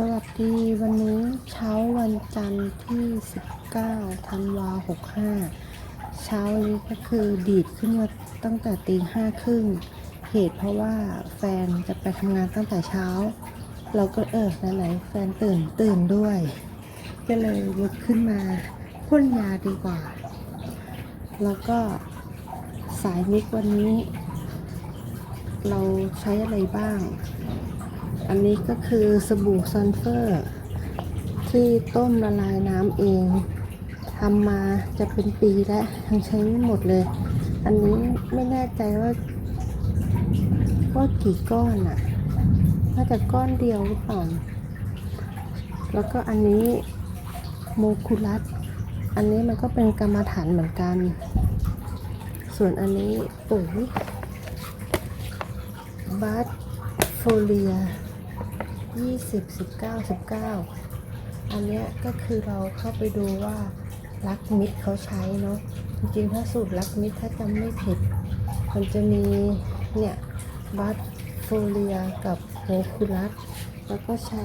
สวัสดีวันนี้เช้าวันจันทร์ที่ 19ธันวา65 เช้านี้ก็คือดีดขึ้นมาตั้งแต่ตีห้าครึ่งเหตุเพราะว่าแฟนจะไปทำงานตั้งแต่เช้า เราก็เออไหนๆแฟนตื่นตื่นด้วย ก็เลยลุกขึ้นมาพ่นยาดีกว่า แล้วก็สายมิกวันนี้ เราใช้อะไรบ้าง อันนี้ก็คือสบู่ซันเฟอร์ ที่ต้มละลายน้ำเองทำมาจะเป็นปีแล้วยังใช้ไม่หมดเลย อันนี้ไม่แน่ใจว่าว่ากี่ก้อนอะน่าจะก้อนเดียวหรือเปล่าแล้วก็อันนี้โมคุลัส อันนี้มันก็เป็นกรรมฐานเหมือนกัน ส่วนอันนี้ปุ๋ยบัตโฟเลีย 20 19 19อันเนี้ยก็คือเราเข้าไปดูว่าลักมิดเขาใช้เนาะจริงๆถ้าสูตรลักมิดถ้าจำไม่ผิด มันจะมีเนี่ยบัตโฟเลียกับโฮคูลัสแล้วก็ใช้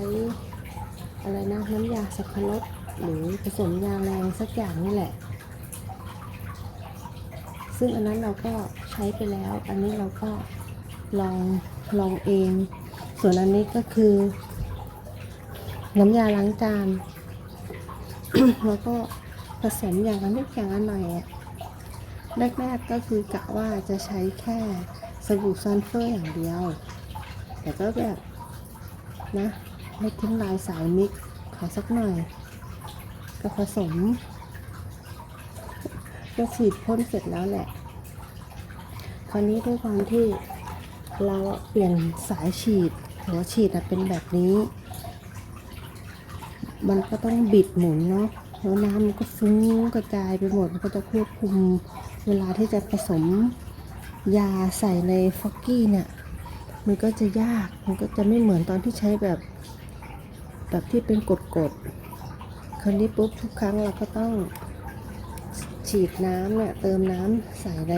อะไรนะน้ำยาสับปะรดหรือผสมยาแรงสักอย่างนี่แหละ ซึ่งอันนั้นเราก็ใช้ไปแล้ว อันนี้เราก็ลองลองเอง ส่วนอันนี้ก็คือ น้ำยาล้างจาน แล้วก็ผสมอย่างละนิดอย่างละหน่อยแรกๆก็คือกะว่าจะใช้แค่สบู่ซันเฟอร์อย่างเดียว แต่ก็แบบนะไม่ทิ้งลายสายมิกขอสักหน่อย ก็ผสม ก็ฉีดพ่นเสร็จแล้วแหละ คราวนี้ด้วยความที่เราเปลี่ยนสายฉีด หัวฉีดอะเป็นแบบนี้ มันก็ต้องบิดหมุนเนาะแล้วน้ำมันก็ฟุ้งกระจายไปหมด มันก็จะควบคุมเวลาที่จะผสมยาใส่ในฟอกกี้เนี่ย มันก็จะยาก มันก็จะไม่เหมือนตอนที่ใช้แบบ แบบที่เป็นกดๆคราวนี้ปุ๊บทุกครั้งเราก็ต้องฉีดน้ำเนี่ยเติมน้ำใส่ใน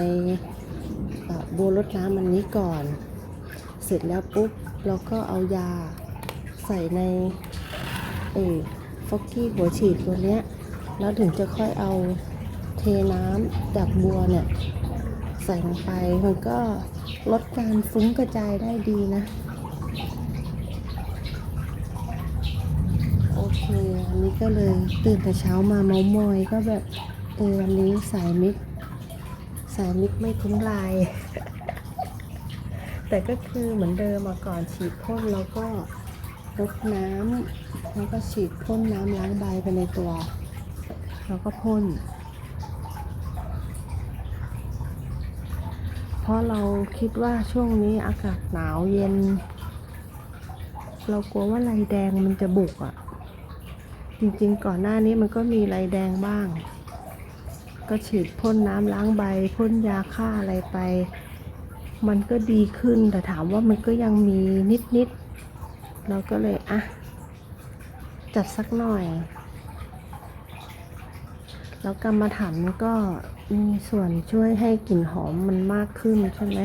บ่อบัวรดน้ำอันนี้ก่อน เสร็จแล้วปุ๊บเราก็เอายาใส่ในเออฟอกกี้หัวฉีดตัวเนี้ยแล้วถึงจะค่อยเอาเทน้ำจากบัวเนี่ยใส่ลงไปมันก็ลดการฟุ้งกระจายได้ดีนะ โอเค อันนี้ก็เลยตื่นแต่เช้ามาเมามอยก็แบบเออวันนี้สายมิกสายมิกไม่ทิ้งลาย แต่ก็คือเหมือนเดิมมาก่อนฉีดพ่นแล้วก็รดน้ำแล้วก็ฉีดพ่นน้ำล้างใบไปในตัว แล้วก็พ่นเพราะเราคิดว่าช่วงนี้อากาศหนาวเย็น เรากลัวว่าลายแดงมันจะบุกอะ่ะ จริงๆก่อนหน้านี้มันก็มีลายแดงบ้าง ก็ฉีดพ่นน้ำล้างใบพ่นยาฆ่าอะไรไป มันก็ดีขึ้นแต่ถามว่ามันก็ยังมีนิดๆเราก็เลยอะจัดสักหน่อย แล้วกรรมฐานก็มีส่วนช่วยให้กลิ่นหอมมันมากขึ้นใช่ไหม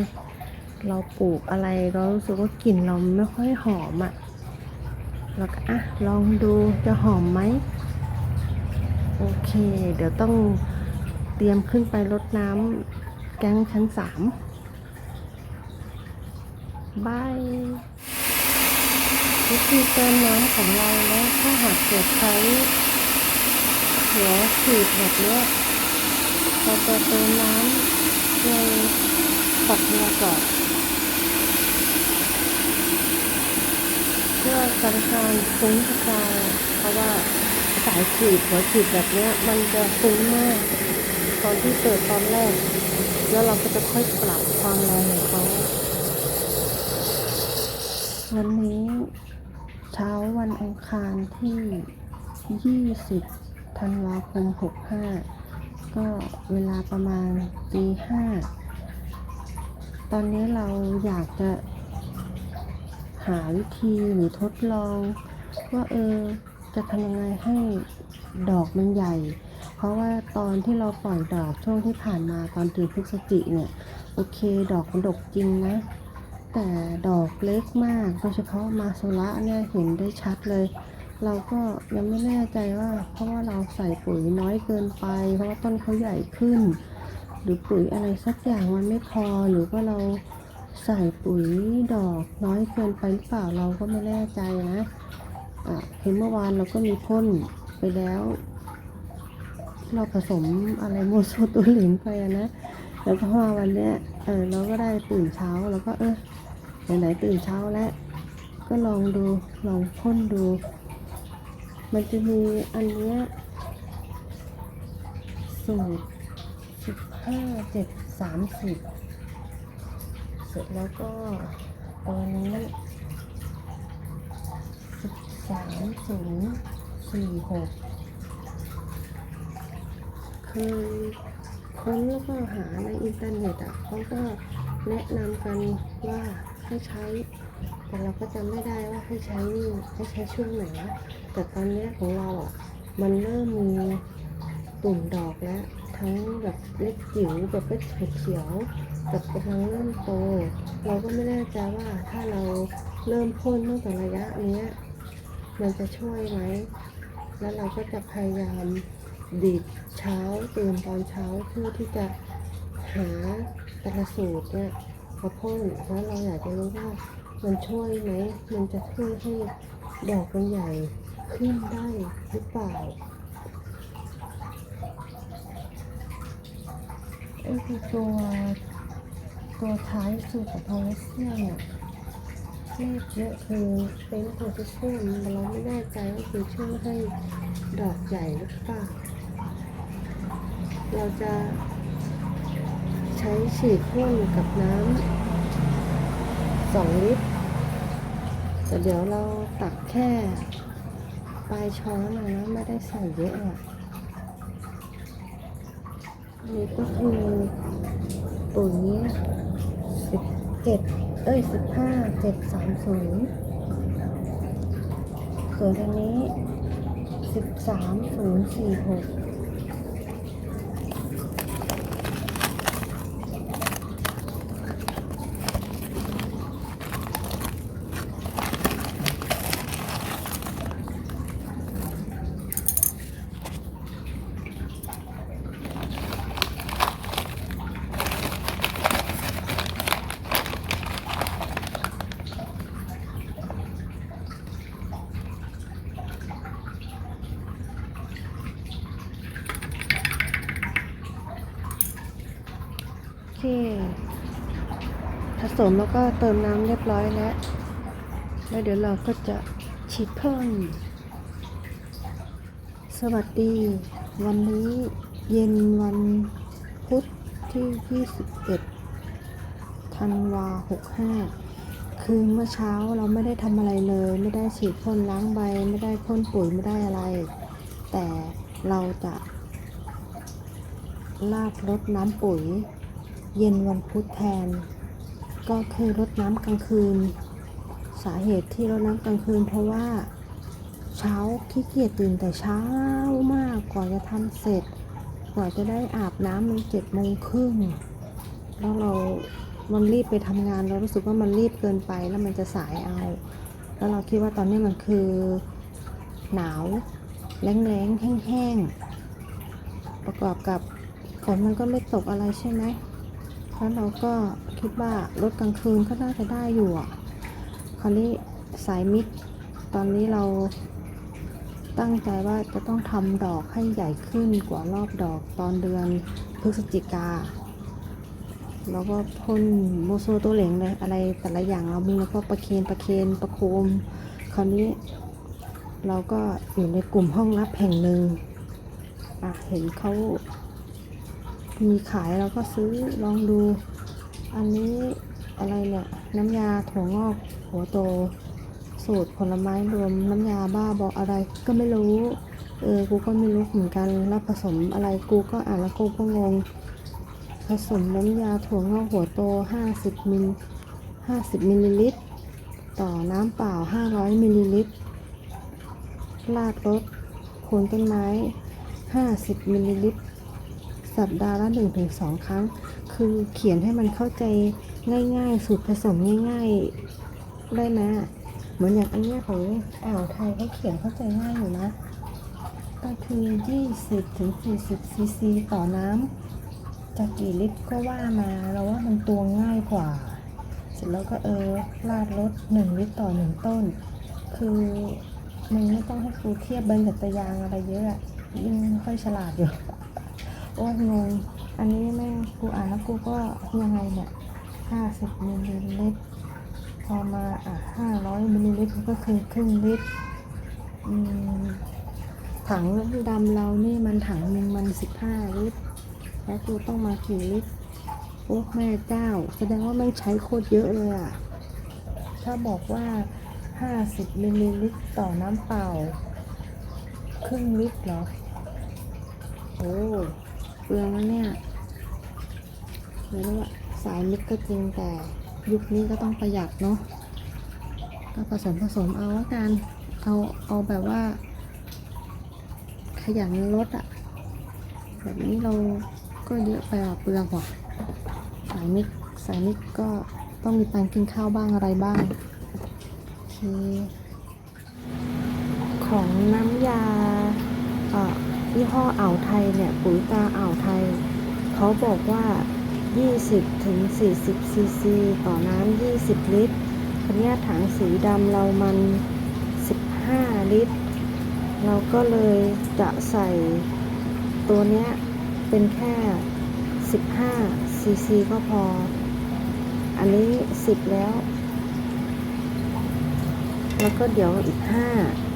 เราปลูกอะไรเรารู้สึกว่ากลิ่นเราไม่ค่อยหอมอะ่ะแล้วก็อะลองดูจะหอมไหมโอเค เดี๋ยวต้องเตรียมขึ้นไปรดน้ำแก๊งชั้นสาม บายวิธีเติมน้ำของเรานะถ้าหากเกิดใช้หัวฉีดแบบเนี้ยเราจะเติมน้ำในฝักบัวก่อนเพื่อกันการฟุ้งกระจายเพราะว่าสายฉีดหัวฉีดแบบเนี้ยมันจะฟุ้งมาก ตอนที่เกิดตอนแรก แล้วเราก็จะค่อยปรับความแรงของเขา วันนี้เช้าวันอังคารที่ 20 ธันวาคม 65 ก็เวลาประมาณตีห้าตอนนี้เราอยากจะหาวิธีหรือทดลอง ว่าเออจะทำยังไงให้ดอกมันใหญ่ เพราะว่าตอนที่เราปล่อยดอกช่วงที่ผ่านมาตอนเดือนพฤศจิเนี่ย โอเคดอกมันดกจริงนะ แต่ดอกเล็กมาก โดยเฉพาะมาโซระเนี่ยเห็นได้ชัดเลย เราก็ยังไม่แน่ใจว่า เพราะว่าเราใส่ปุ๋ยน้อยเกินไป เพราะว่าต้นเขาใหญ่ขึ้น หรือปุ๋ยอะไรสักอย่างมันไม่พอหรือว่าเราใส่ปุ๋ยดอกน้อยเกินไปหรือเปล่าเราก็ไม่แน่ใจนะอะเห็นเมื่อวานเราก็มีพ่นไปแล้ว เราผสมอะไรโมโซตัวหลินไปนะแล้วก็มาวันเนี้ยเออเราก็ได้ตื่นเช้าแล้วก็เออ ไหนๆตื่นเช้าแล้ว ก็ลองดูลองพ่นดู มันจะมีอันเนี้ยสูตรสิบห้าเจ็ดสามสิบเสร็จแล้วก็ตัวนี้สิบสามศูนย์สี่หกเคยค้นแล้วก็หาในอินเทอร์เน็ตอะเขาก็แนะนำกันว่า ให้ใช้ แต่เราก็จำไม่ได้ว่าให้ใช้นี่ให้ใช้ช่วงไหนนะแต่ตอนนี้ของเราอะมันเริ่มมีตุ่มดอกแล้วทั้งแบบเล็กจิ๋วแบบเล็กเขียวกับกำลังเริ่มโต เราก็ไม่แน่ใจว่าถ้าเราเริ่มพ่นตั้งแต่ระยะเนี้ยมันจะช่วยไหม แล้วเราก็จะพยายามดีดเช้าตื่นตอนเช้าเพื่อที่จะหาแต่ละสูตรเนี่ย มาพ่นแล้วเราอยากจะรู้ว่ามันช่วยไหม มันจะช่วยให้ดอกมันใหญ่ขึ้นได้หรือเปล่าไอ้คือตัวตัวท้ายสูตรของพอลเซียมเนี่ยเลขเยอะคือเป็นโพแทสเซียมเราไม่แน่ใจว่าคือช่วยให้ดอกใหญ่หรือเปล่า เราจะ ใช้ฉีดพ่นกับน้ำสองลิตรแต่เดี๋ยวเราตักแค่ปลายช้อนอะนะไม่ได้ใส่เยอะอะนี่ก็คือปุ๋ยสิบเจ็ดเอ้ยสิบห้าเจ็ดสามศูนย์ส่วนอันนี้สิบสามศูนย์สี่หก โอเค ผส มแล้วก็เติมน้ำเรียบร้อยแล้ว แล้วเดี๋ยวเราก็จะฉีดพ่นสวัสดี วันนี้เย็นวันพุธที่ 21ธันวา65 คือเมื่อเช้าเราไม่ได้ทำอะไรเลย ไม่ได้ฉีดพ่นล้างใบ ไม่ได้พ่นปุ๋ยไม่ได้อะไร แต่เราจะลากรดน้ำปุ๋ย เย็นวันพุธแทน ก็คือรดน้ำกลางคืน สาเหตุที่รดน้ำกลางคืน เพราะว่าเช้าขี้เกียจตื่นแต่เช้ามากกว่าจะทำเสร็จ กว่าจะได้อาบน้ำมันเจ็ดโมงครึ่งแล้วเรา มันรีบไปทำงานเรารู้สึกว่ามันรีบเกินไปแล้วมันจะสายเอา แล้วเราคิดว่าตอนนี้มันคือหนาวแรงๆแห้งๆประกอบกับฝนมันก็ไม่ตกอะไรใช่ไหม แล้วเราก็คิดว่ารถกลางคืนก็น่าจะได้อยู่อะคราวนี้สายมิดตอนนี้เราตั้งใจว่าจะต้องทำดอกให้ใหญ่ขึ้นกว่ารอบดอกตอนเดือนพฤศจิกา แล้วก็พ่นโมโซตัวเหลงเลยอะไรแต่ละอย่างเรามีแล้วก็ประเคนประเคนประโคม คราวนี้ เราก็อยู่ในกลุ่มห้องรับแห่งหนึ่งอะเห็นเขา มีขายเราก็ซื้อลองดู อันนี้อะไรเนี่ย น้ำยาถั่วงอกหัวโต สูตรผลไม้รวมน้ำยาบ้าบอกอะไรก็ไม่รู้ เออ กูก็ไม่รู้เหมือนกัน แล้วผสมอะไรกูก็อ่านแล้วกูก็งง ผสมน้ำยาถั่วงอกหัวโต 50มิล50มิลลิลิตร ต่อน้ำเปล่า 500มิลลิลิตรลาดรสโคนต้นไม้ 50มิลลิลิตร สัปดาห์ละ 1-2 ครั้ง คือเขียนให้มันเข้าใจง่ายๆ สูตรผสมง่ายๆ ได้ไหมเหมือนอย่างอันนี้ของอ่าวไทยเขาเขียนเข้าใจง่ายอยู่นะ ก็คือ 20ถึง40ซีซีต่อน้ำจะกี่ลิตรก็ว่ามาเราว่ามันตัวง่ายกว่า เสร็จแล้วก็เออราดรส1ลิตรต่อ 1 ต้น คือมันไม่ต้องให้ครูเทียบบรรยัตยางอะไรเยอะอะยิ่งค่อยฉลาดอยู่ โอ้งง อันนี้แม่กูอ่านแล้วกูก็ยังไงเนี่ย50มิลลิลิตร พอมาอะ500มิลลิลิตรก็คือครึ่งลิตรถังดำเรานี่มันถังหนึ่งมัน15ลิตร แล้วกูต้องมากี่ลิตรโอ้แม่เจ้า แสดงว่าแม่ใช้โคตรเยอะเลยอะถ้าบอกว่า50มิลลิลิตรต่อน้ำเปล่า ครึ่งลิตรเหรอ โอ้ ลืองแล้วเนี่ยแล้วว่าสายมิตรก็จริงแต่ยุคนี้ก็ต้องประหยัดเนาะก็ผสมผสมเอาละกันเอาเอาแบบว่า ขยันลดอะแบบนี้เราก็เยอะไปอะเปลืองว่ะสายมิกสายมิกก็ต้องมีตังกินข้าวบ้างอะไรบ้างโอเคของน้ำยา ยี่ห้ออ่าวไทยเนี่ยปุ๋ยตาอ่าวไทย เขาบอกว่า 20ถึง40ซีซีต่อน้ำ20 ลิตรคันนี้ถังสีดำเรามัน 15 ลิตร เราก็เลยจะใส่ตัวเนี้ยเป็นแค่ 15 ซีซีก็พอ อันนี้ 10 แล้ว แล้วก็เดี๋ยวอีก 5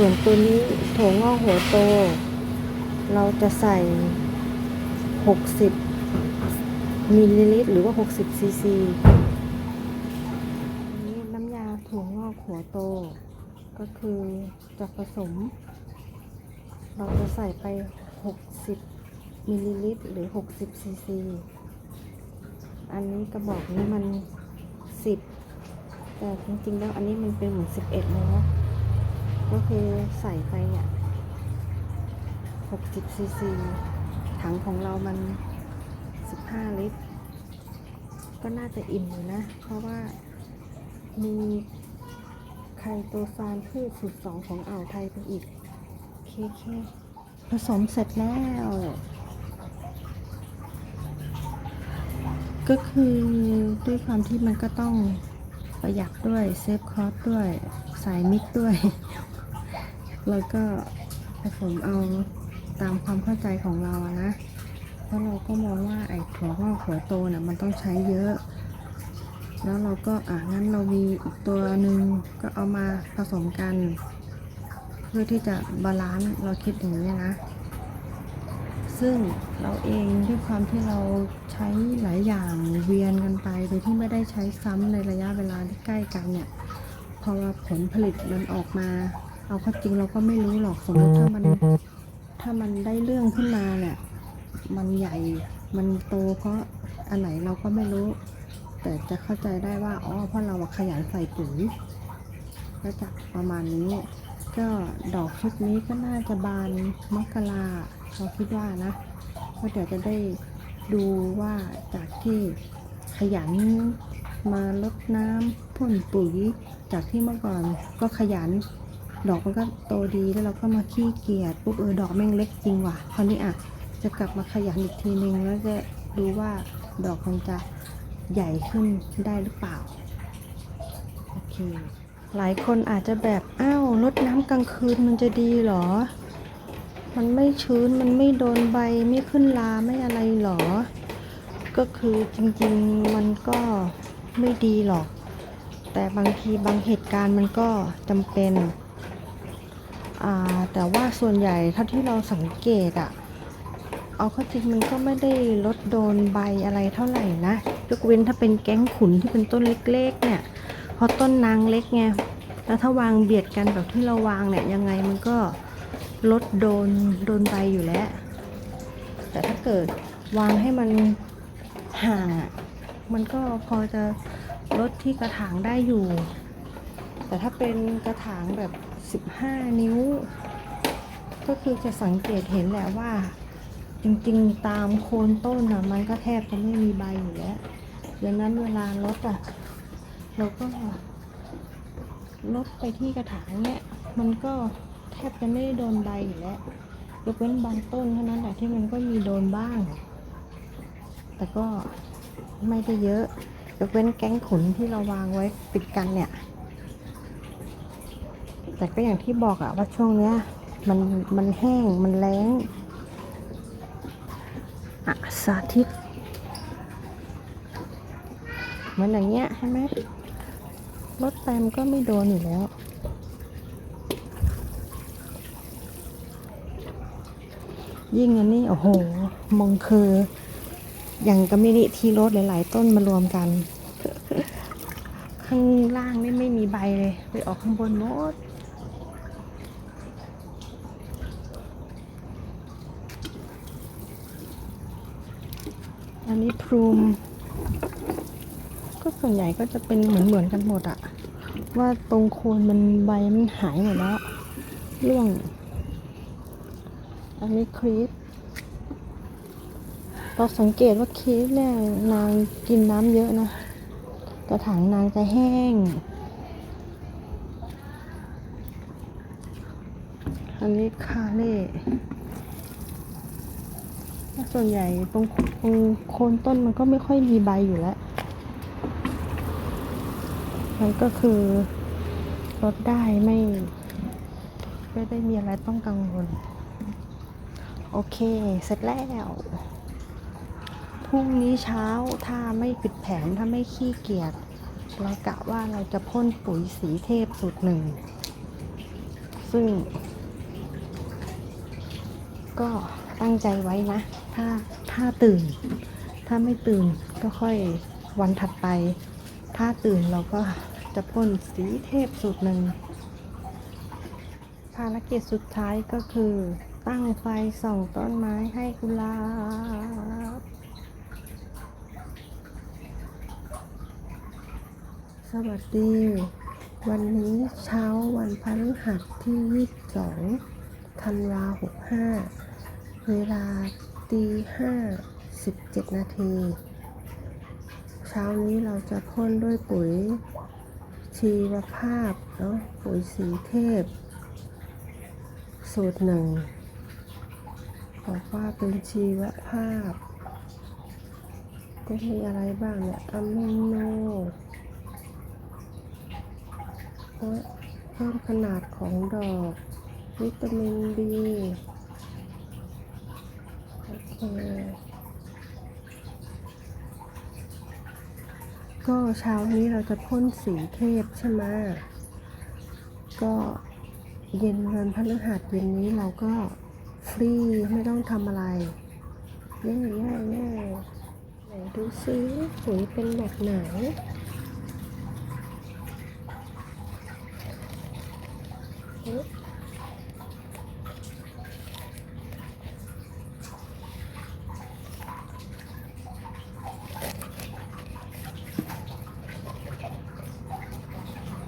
ส่วนตัวนี้ถั่วงอกหัวโต เราจะใส่ 60มิลลิลิตรหรือว่า 60ซีซีอันนี้น้ำยาถั่วงอกหัวโต ก็คือจะผสม เราจะใส่ไป 60มิลลิลิตรหรือ 60ซีซีอันนี้กระบอกนี้มัน 10 แต่จริงๆแล้วอันนี้มันเป็นเหมือน 11เลยเนาะ ก็คือใส่ไปเนี่ย60ซีซีถังของเรามัน 15 ลิตร ก็น่าจะอิ่มอยู่นะ เพราะว่ามีไคโตซานพืชสูตรสองของอ่าวไทยไปอีกเคเคผสมเสร็จแล้ว ก็คือด้วยความที่มันก็ต้องประหยัดด้วยเซฟคอสด้วย สายมิกด้วย แล้วก็ผสมเอาตามความเข้าใจของเราอะนะ เพราะเราก็มองว่าไอ้ถั่วงอกหัวโตน่ะมันต้องใช้เยอะ แล้วเราก็อะงั้นเรามีอีกตัวหนึ่งก็เอามาผสมกัน เพื่อที่จะบาลานซ์เราคิดอย่างนี้นะ ซึ่งเราเองด้วยความที่เราใช้หลายอย่างเวียนกันไปโดยที่ไม่ได้ใช้ซ้ำในระยะเวลาที่ใกล้กันเนี่ยพอผลผลิตมันออกมา เอาข้าจริงเราก็ไม่รู้หรอกสมมติถ้ามัน ถ้ามันได้เรื่องขึ้นมาเนี่ยมันใหญ่ มันโตเพราะอันไหนเราก็ไม่รู้ แต่จะเข้าใจได้ว่าอ๋อเพราะเราขยันใส่ปุ๋ยก็จะประมาณนี้ ก็ดอกชุดนี้ก็น่าจะบานมกราเราคิดว่านะก็เดี๋ยวจะได้ดูว่าจากที่ขยันมาลดน้ำพ่นปุ๋ย จากที่เมื่อก่อนก็ขยัน ดอกมันก็โตดีแล้วเราก็มาขี้เกียจปุ๊บเออดอกแม่งเล็กจริงว่ะคราวนี้อะจะกลับมาขยันอีกทีนึงแล้วจะดูว่าดอกมันจะใหญ่ขึ้นได้หรือเปล่าโอเคหลายคนอาจจะแบบอ้าวรดน้ำกลางคืนมันจะดีหรอ มันไม่ชื้นมันไม่โดนใบไม่ขึ้นลาไม่อะไรหรอ ก็คือจริงๆมันก็ไม่ดีหรอก แต่บางทีบางเหตุการณ์มันก็จำเป็น แต่ว่าส่วนใหญ่เท่าที่เราสังเกตอะเอาเข้าจริงมันก็ไม่ได้ลดโดนใบอะไรเท่าไหร่นะยกเว้นถ้าเป็นแก๊งขุนที่เป็นต้นเล็กๆเนี่ยเพราะต้นนางเล็กไงแล้วถ้าวางเบียดกันแบบที่เราวางเนี่ยยังไงมันก็ลดโดนโดนใบอยู่แล้ว แต่ถ้าเกิดวางให้มันห่างอะมันก็พอจะลดที่กระถางได้อยู่ แต่ถ้าเป็นกระถางแบบ 15 นิ้ว ก็คือจะสังเกตเห็นแหละว่า จริงๆตามโคนต้นอะมันก็แทบจะไม่มีใบอยู่แล้วดังนั้นเวลาลดอะเราก็ลดไปที่กระถางเนี่ยมันก็แทบจะไม่ได้โดนใบอยู่แล้วยกเว้นบางต้นเท่านั้นแหละที่มันก็มีโดนบ้าง แต่ก็ไม่ได้เยอะยกเว้นแก๊งขุนที่เราวางไว้ปิดกันเนี่ย แต่ก็อย่างที่บอกอะว่าช่วงเนี้ย มันมันแห้งมันแล้งอะสาธิตเหมือนอย่างเงี้ยใช่ไหมรถแตมก็ไม่โดนอยู่แล้วยิ่งอันนี้โอ้โหมองคืออย่างกระมินิทีรถหลาย ๆ ต้นมารวมกัน ข้างล่างนี่ไม่มีใบเลย ไปออกข้างบนหมด อันนี้พรูม ก็ส่วนใหญ่ก็จะเป็นเหมือนเหมือนกันหมดอะว่าตรงโคนมันใบมันหายหมดแล้วร่วง อันนี้ครีปเราสังเกตว่าครีปเนี่ยนางกินน้ำเยอะนะกระถางนางจะแห้ง อันนี้คาเล่ ส่วนใหญ่ตรงตรงโคนต้นมันก็ไม่ค่อยมีใบอยู่แล้ว มันก็คือลดได้ไม่ ไม่ได้มีอะไรต้องกังวล โอเค เสร็จแล้ว พรุ่งนี้เช้าถ้าไม่ปิดแผนถ้าไม่ขี้เกียจเรากะว่าเราจะพ่นปุ๋ยสีเทพสูตรหนึ่ง ซึ่ง ก็ตั้งใจไว้นะ ถ้าถ้าตื่น ถ้าไม่ตื่นก็ค่อยวันถัดไป ถ้าตื่นเราก็จะพ่นสีเทพสูตรหนึ่ง ภารกิจสุดท้ายก็คือตั้งไฟส่องต้นไม้ให้กุหลาบสวัสดี วันนี้เช้าวันพฤหัสที่ 22 ธันวา 65 เวลา ตีห้าสิบเจ็ดนาที เช้านี้เราจะพ่นด้วยปุ๋ยชีวภาพเนาะปุ๋ยสีเทพ สูตรหนึ่งบอกว่าเป็นชีวภาพก็มีอะไรบ้างเนี่ยอะมิโนเพิ่มขนาดของดอก วิตามินบี ก็เช้านี้เราจะพ่นสีเทพใช่ไหมก็เย็นวันพฤหัสเย็นนี้เราก็ฟรีไม่ต้องทำอะไรแย่เย่เย่ไหนดูซิปุ๋ยเป็นแบบไหน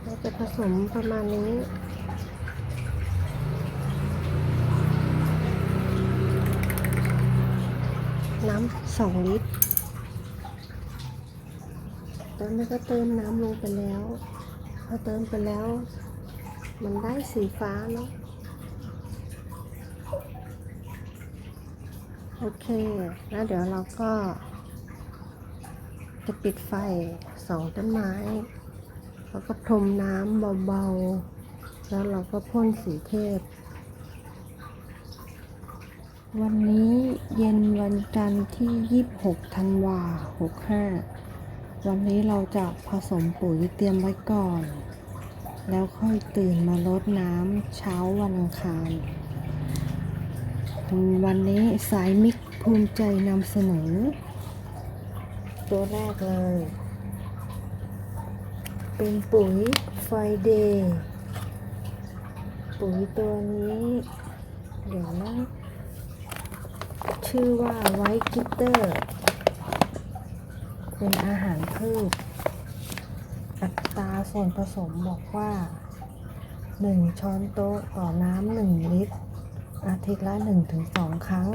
เราจะผสมประมาณนี้ น้ำสองลิตรตอนนี้ก็เติมน้ำลงไปแล้ว พอเติมไปแล้ว มันได้สีฟ้าเนาะโอเค แล้วเดี๋ยวเราก็ จะปิดไฟสองต้นไม้ แล้วก็พรมน้ำเบาๆ แล้วเราก็พ่นสีเทพ วันนี้เย็นวันจันทร์ที่ 26 ธันวา 65 วันนี้เราจะผสมปุ๋ยเตรียมไว้ก่อน แล้วค่อยตื่นมารดน้ำเช้าวันอังคาร วันนี้สายมิกภูมิใจนำเสนอ ตัวแรกเลย เป็นปุ๋ยไฟเดย์ปุ๋ยตัวนี้ เดี๋ยวนะ ชื่อว่าไวท์กิตเตอร์ เป็นอาหารพืช อัตราส่วนผสมบอกว่า 1 ช้อนโต๊ะต่อน้ำ1ลิตร อาทิตย์ละ 1-2 ครั้ง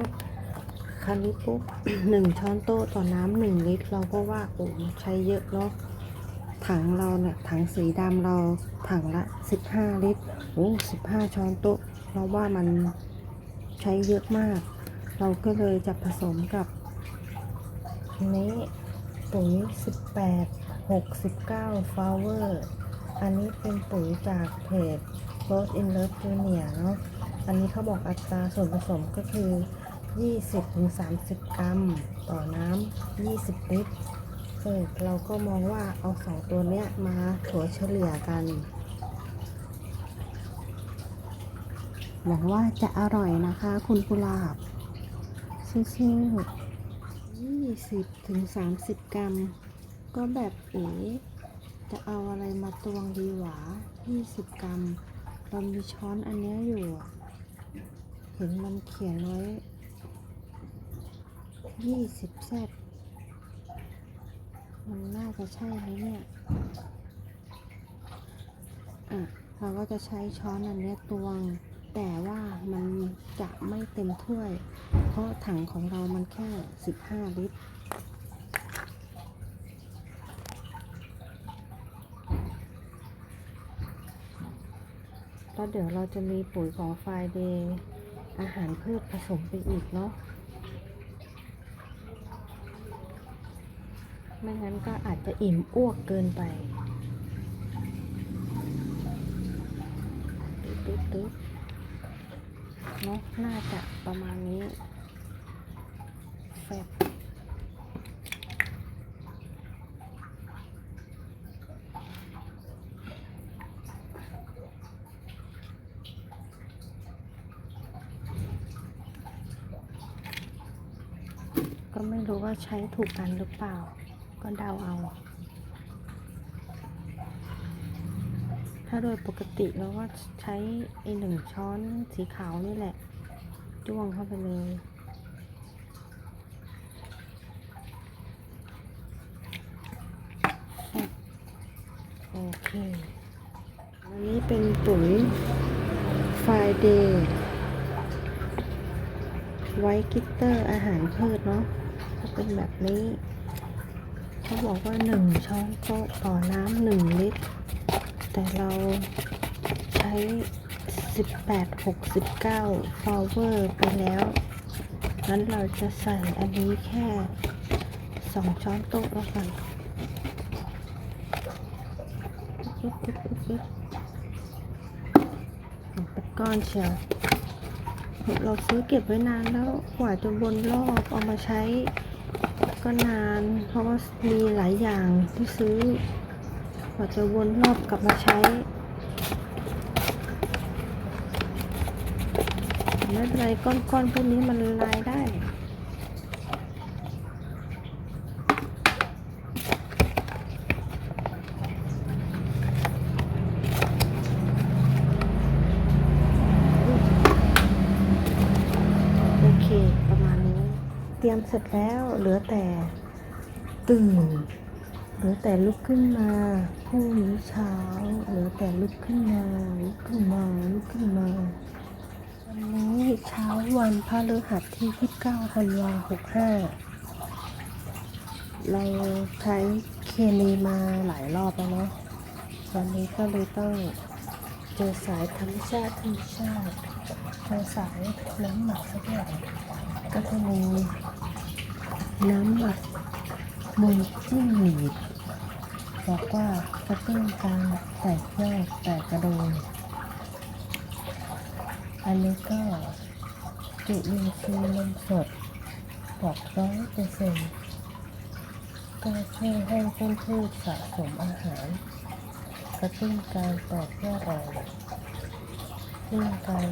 คันนี้ปุ๊บหนึ่งช้อนโต๊ะต่อน้ำหนึ่งลิตร เราก็ว่าโอ้ใช้เยอะเนาะถังเราเนี่ยถังสีดำเราถังละสิบห้าลิตรโอ้สิบห้าช้อนโต๊ะ เราว่ามันใช้เยอะมาก เราก็เลยจะผสมกับนี้ปุ๋ยสิบแปดหกสิบเก้าฟลาเวอร์อันนี้เป็นปุ๋ยจากเพจ Rose in Love Junior เนาะ อันนี้เขาบอกอัตราส่วนผสมก็คือ 20-30 กรัม ต่อน้ำ 20 ลิตรเออเราก็มองว่าเอาสองตัวเนี้ยมาถัวเฉลี่ยกัน หวังว่าจะอร่อยนะคะคุณกุหลาบ ซื่อๆ20ถึง30กรัม ก็แบบเอ๋จะเอาอะไรมาตวงดีหวา20กรัม เรามีช้อนอันนี้อยู่ เห็นมันเขียนไว้20แซดมันน่าจะใช่ไหมเนี่ย อะ เราก็จะใช้ช้อนอันนี้ตวง แต่ว่ามันจะไม่เต็มถ้วย เพราะถังของเรามันแค่ 15 ลิตร แล้วเดี๋ยวเราจะมีปุ๋ยของไฟเดย์อาหารพืชผสมไปอีกเนาะไม่งั้นก็อาจจะอิ่มอ้วกเกินไปตึ๊ดตึ๊ด เนาะน่าจะประมาณนี้แฟบก็ไม่รู้ว่าใช้ถูกกันหรือเปล่า ก็เดาเอา ถ้าโดยปกติเราก็ใช้ไอหนึ่งช้อนสีขาวนี่แหละ จ้วงเข้าไปเลย โอเค อันนี้เป็นปุ๋ยไฟเดย์ไวท์กิตเตอร์อาหารพืชเนาะก็เป็นแบบนี้ เขาบอกว่าหนึ่งช้อนโต๊ะต่อน้ำหนึ่งลิตร แต่เราใช้ 18 69ฟลาเวอร์ไปแล้วงั้นเราจะใส่อันนี้แค่ 2 ช้อนโต๊ะแล้วกันปึ๊บปึ๊บปึ๊บปึ๊บเป็นก้อนเชียว เราซื้อเก็บไว้นานแล้วกว่าจะวนรอบเอามาใช้ก็นาน เพราะว่ามีหลายอย่างที่ซื้อ กว่าจะวนรอบกลับมาใช้ไม่เป็นไรก้อนๆพวกนี้มันละลายได้โอเคประมาณนี้เตรียมเสร็จแล้วเหลือแต่ตื่น ลือแต่ลุกขึ้นมาพรุ่งนี้เช้าเหลือแต่ลุกขึ้นมาลุกขึ้นมาลุกขึ้นมาวันนี้เช้าวันพฤหัสที่ 29ธันวา65 เราใช้เคมีมาหลายรอบแล้วเนาะวันนี้ก็เลยต้องเจอสายธรรมชาติธรรมชาติเจอสายน้ำหมักสักอย่างก็จะมีน้ำหมักมูลจิ้งหรีด บอกว่ากระตุ้นการแตกยอดแตกกระโดงอันนี้ก็จุลินทรีย์นมสดบอกร้อยเปอร์เซ็นต์ก็ช่วยให้ต้นพืชสะสมอาหารกระตุ้นการแตกยอดอ่อนเร่งการ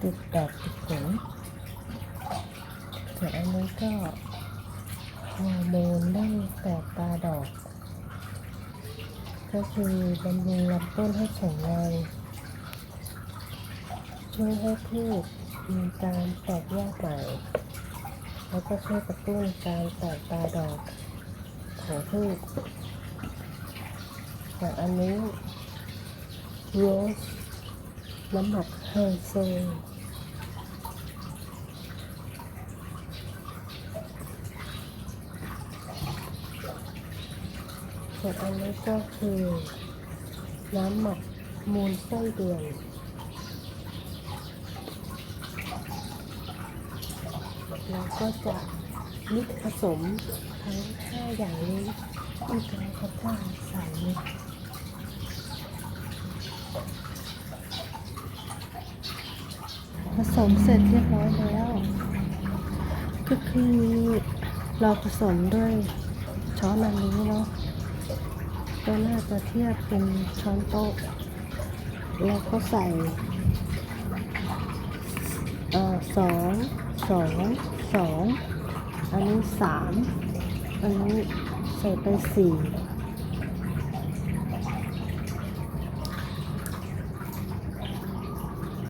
ติดดอกติดผลส่วนอันนี้ก็ฮอร์โมนเร่งแตกตาดอก ก็คือบำรุงลำต้นให้แข็งแรงช่วยให้พืชมีการแตกยอดใหม่แล้วก็ช่วยกระตุ้นการแตกตาดอกของพืชแต่อันนี้โรสน้ำหมักไฮโซ ส่วนอันนี้ก็คือ น้ำหมักมูลไส้เดือนเราก็จะมิกผสมทั้งห้าอย่างนี้ที่กระพัท่าใส่ผสมเสร็จเรียบร้อยแล้ว ก็คือเราผสมด้วยช้อนอันนี้เนาะ ก็น่าจะเทียบเป็นช้อนโต๊ะ แล้วก็ใส่เอ่อสองสองสองอันนี้สามอันนี้ใส่ไปสี่